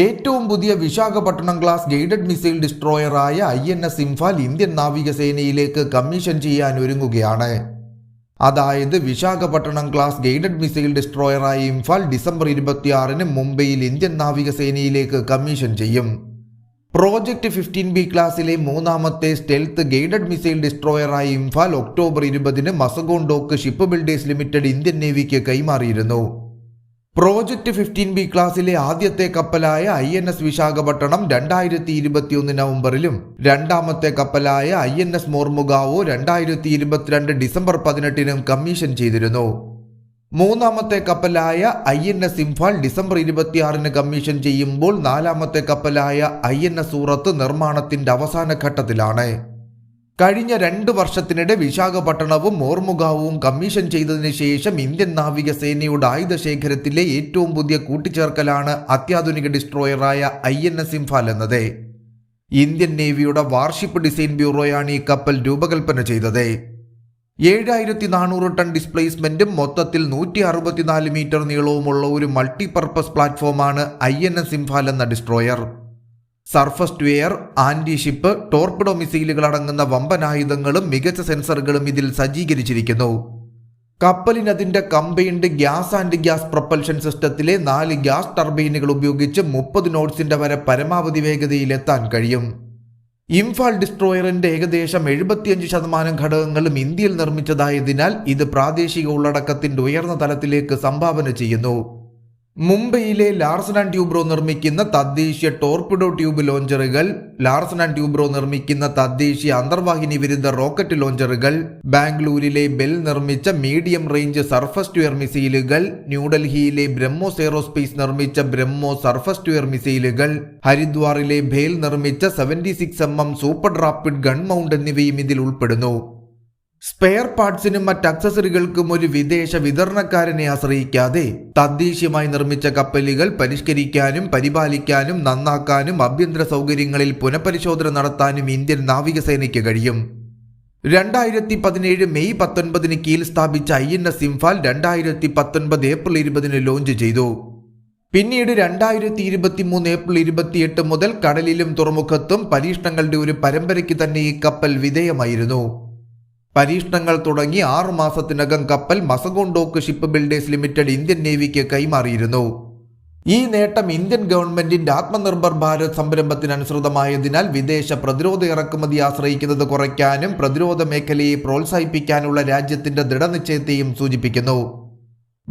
ഏറ്റവും പുതിയ Visakhapatnam class guided missile ഡിസ്ട്രോയറായ I N S Imphal Indian നാവികസേനയിലേക്ക് commission ചെയ്യാൻ ഒരുങ്ങുകയാണ്. അതായത് വിശാഖപട്ടണം ക്ലാസ് ഗൈഡഡ് മിസൈൽ ഡിസ്ട്രോയറായ ഇംഫാൽ ഡിസംബർ ഇരുപത്തിയാറിന് മുംബൈയിൽ ഇന്ത്യൻ നാവികസേനയിലേക്ക് കമ്മീഷൻ ചെയ്യും. പ്രോജക്റ്റ് ഫിഫ്റ്റീൻ ബി ക്ലാസ്സിലെ മൂന്നാമത്തെ സ്റ്റെൽത്ത് ഗൈഡഡ് മിസൈൽ ഡിസ്ട്രോയറായ ഇംഫാൽ ഒക്ടോബർ ഇരുപതിന് Mazagon dock ship builders limited Indian നേവിക്ക് കൈമാറിയിരുന്നു. പ്രോജക്റ്റ് ഫിഫ്റ്റീൻ ബി ക്ലാസ്സിലെ ആദ്യത്തെ കപ്പലായ ഐ എൻ എസ് വിശാഖപട്ടണം രണ്ടായിരത്തി ഇരുപത്തിയൊന്ന് നവംബറിലും രണ്ടാമത്തെ കപ്പലായ ഐ എൻ എസ് മോർമുഗാവോ രണ്ടായിരത്തി ഇരുപത്തിരണ്ട് ഡിസംബർ പതിനെട്ടിനും കമ്മീഷൻ ചെയ്തിരുന്നു. മൂന്നാമത്തെ കപ്പലായ I N S Imphal December ഇരുപത്തിയാറിന് കമ്മീഷൻ ചെയ്യുമ്പോൾ നാലാമത്തെ കപ്പലായ ഐ എൻ എസ് സൂറത്ത് നിർമ്മാണത്തിന്റെ അവസാന ഘട്ടത്തിലാണ്. കഴിഞ്ഞ രണ്ട് വർഷത്തിനിടെ വിശാഖപട്ടണവും മോർമുഖാവും കമ്മീഷൻ ചെയ്തതിനു ശേഷം ഇന്ത്യൻ നാവികസേനയുടെ ആയുധശേഖരത്തിലെ ഏറ്റവും പുതിയ കൂട്ടിച്ചേർക്കലാണ് അത്യാധുനിക ഡിസ്ട്രോയറായ ഐ എൻ എസ് ഇംഫാൽ എന്നത്. ഇന്ത്യൻ നേവിയുടെ വാർഷിപ്പ് ഡിസൈൻ ബ്യൂറോയാണ് ഈ കപ്പൽ രൂപകൽപ്പന ചെയ്തത്. ഏഴായിരത്തി നാനൂറ് ടൺ ഡിസ്പ്ലേസ്മെന്റും മൊത്തത്തിൽ നൂറ്റി അറുപത്തിനാല് മീറ്റർ നീളവുമുള്ള ഒരു മൾട്ടിപർപ്പസ് പ്ലാറ്റ്ഫോമാണ് ഐ എൻ എസ് ഇംഫാൽ എന്ന destroyer. Surface to anti ship anti ship torpedo മിസൈലുകൾ അടങ്ങുന്ന വമ്പനായുധങ്ങളും മികച്ച സെൻസറുകളും ഇതിൽ സജ്ജീകരിച്ചിരിക്കുന്നു. കപ്പലിന് അതിന്റെ combined gas and gas propulsion സിസ്റ്റത്തിലെ നാല് ഗ്യാസ് ടർബൈനുകൾ ഉപയോഗിച്ച് മുപ്പത് നോട്ട്സിന്റെ വരെ പരമാവധി വേഗതയിലെത്താൻ കഴിയും. ഇംഫാൽ ഡിസ്ട്രോയറിന്റെ ഏകദേശം എഴുപത്തിയഞ്ച് ശതമാനം ഘടകങ്ങളും ഇന്ത്യയിൽ നിർമ്മിച്ചതായതിനാൽ ഇത് പ്രാദേശിക ഉള്ളടക്കത്തിന്റെ ഉയർന്ന തലത്തിലേക്ക് സംഭാവന ചെയ്യുന്നു. മുംബൈയിലെ ലാർസൺ ആൻഡ് ട്യൂബ്രോ നിർമ്മിക്കുന്ന തദ്ദേശീയ ടോർപിഡോ ട്യൂബ് ലോഞ്ചറുകൾ ലാർസൺ ആൻഡ് ട്യൂബ്രോ നിർമ്മിക്കുന്ന തദ്ദേശീയ അന്തർവാഹിനി വിരുദ്ധ റോക്കറ്റ് ലോഞ്ചറുകൾ ബാംഗ്ലൂരിലെ ബെൽ നിർമ്മിച്ച മീഡിയം റേഞ്ച് സർഫസ് ടു മിസൈലുകൾ ന്യൂഡൽഹിയിലെ ബ്രഹ്മോസ് എയറോസ്പേസ് നിർമ്മിച്ച ബ്രഹ്മോ സർഫസ് ടു മിസൈലുകൾ ഹരിദ്വാറിലെ ഭേൽ നിർമ്മിച്ച seventy six M M super rapid gun mount എന്നിവയും ഇതിൽ ഉൾപ്പെടുന്നു. സ്പെയർ പാർട്സിനും മറ്റ് അക്സസറികൾക്കും ഒരു വിദേശ വിതരണക്കാരനെ ആശ്രയിക്കാതെ തദ്ദേശീയമായി നിർമ്മിച്ച കപ്പലുകൾ പരിഷ്കരിക്കാനും പരിപാലിക്കാനും നന്നാക്കാനും ആഭ്യന്തര സൗകര്യങ്ങളിൽ പുനഃപരിശോധന നടത്താനും ഇന്ത്യൻ നാവികസേനയ്ക്ക് കഴിയും. രണ്ടായിരത്തി പതിനേഴ് മെയ് പത്തൊൻപതിന് കീഴിൽ സ്ഥാപിച്ച ഐ എൻ എസ് ഇംഫാൽ രണ്ടായിരത്തി പത്തൊൻപത് ഏപ്രിൽ ഇരുപതിന് ലോഞ്ച് ചെയ്തു. പിന്നീട് രണ്ടായിരത്തി ഇരുപത്തി മൂന്ന് ഏപ്രിൽ ഇരുപത്തിയെട്ട് മുതൽ കടലിലും തുറമുഖത്തും പരീക്ഷണങ്ങളുടെ ഒരു പരമ്പരയ്ക്ക് തന്നെ ഈ കപ്പൽ വിധേയമായിരുന്നു. പരീക്ഷണങ്ങൾ തുടങ്ങി ആറു മാസത്തിനകം കപ്പൽ Mazagon dock ship builders limited Indian നേവിക്ക് കൈമാറിയിരുന്നു. ഈ നേട്ടം ഇന്ത്യൻ ഗവൺമെന്റിന്റെ ആത്മനിർഭർ ഭാരത് സംരംഭത്തിനനുസൃതമായതിനാൽ വിദേശ പ്രതിരോധ ഇറക്കുമതി ആശ്രയിക്കുന്നത് കുറയ്ക്കാനും പ്രതിരോധ മേഖലയെ പ്രോത്സാഹിപ്പിക്കാനുള്ള രാജ്യത്തിന്റെ ദൃഢനിശ്ചയത്തെയും സൂചിപ്പിക്കുന്നു.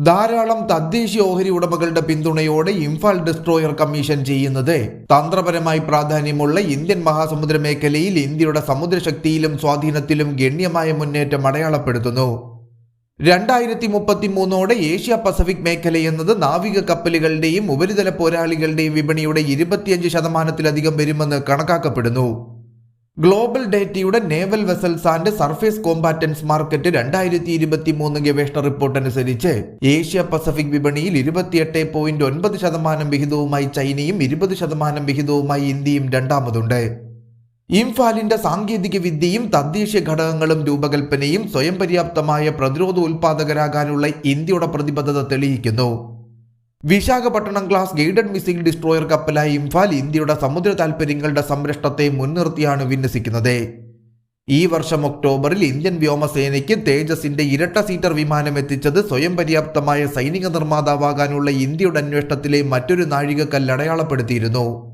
ധാരാളം തദ്ദേശീയ ഓഹരി ഉടമകളുടെ പിന്തുണയോടെ ഇംഫാൽ ഡിസ്ട്രോയർ കമ്മീഷൻ ചെയ്യുന്നത്. തന്ത്രപരമായി പ്രാധാന്യമുള്ള ഇന്ത്യൻ മഹാസമുദ്ര മേഖലയിൽ ഇന്ത്യയുടെ സമുദ്രശക്തിയിലും സ്വാധീനത്തിലും ഗണ്യമായ മുന്നേറ്റം അടയാളപ്പെടുത്തുന്നു. രണ്ടായിരത്തി മുപ്പത്തി മൂന്നോടെ ഏഷ്യ പസഫിക് മേഖല എന്നത് നാവിക കപ്പലുകളുടെയും ഉപരിതല പോരാളികളുടെയും വിപണിയുടെ ഇരുപത്തിയഞ്ച് ശതമാനത്തിലധികം വരുമെന്ന് കണക്കാക്കപ്പെടുന്നു. ഗ്ലോബൽ ഡേറ്റയുടെ naval vessels and surface combatants market രണ്ടായിരത്തി ഇരുപത്തി മൂന്ന് ഗവേഷണ റിപ്പോർട്ട് അനുസരിച്ച് ഏഷ്യ പസഫിക് വിപണിയിൽ ഇരുപത്തിയെട്ട് പോയിന്റ് ഒൻപത് ശതമാനം വിഹിതവുമായി ചൈനയും ഇരുപത് ശതമാനം വിഹിതവുമായി ഇന്ത്യയും രണ്ടാമതുണ്ട്. ഇംഫാലിന്റെ സാങ്കേതിക വിദ്യയും തദ്ദേശീയ ഘടകങ്ങളും രൂപകൽപ്പനയും സ്വയം പര്യാപ്തമായ പ്രതിരോധ ഉൽപാദകരാകാനുള്ള ഇന്ത്യയുടെ പ്രതിബദ്ധത തെളിയിക്കുന്നു. Visakhapatnam class guided missile destroyer കപ്പലായ Imphal ഇന്ത്യയുടെ സമുദ്ര താൽപര്യങ്ങളുടെ സംരക്ഷണത്തെ മുൻനിർത്തിയാണ് വിന്യസിക്കുന്നത്. ഈ വർഷം ഒക്ടോബറിൽ ഇന്ത്യൻ വ്യോമസേനയ്ക്ക് തേജസിന്റെ ഇരട്ട സീറ്റർ വിമാനം എത്തിച്ചത് സ്വയം പര്യാപ്തമായ സൈനിക നിർമ്മാതാവാകാനുള്ള ഇന്ത്യയുടെ അന്വേഷണത്തിലെ മറ്റൊരു നാഴികക്കല്ല് അടയാളപ്പെടുത്തിയിരുന്നു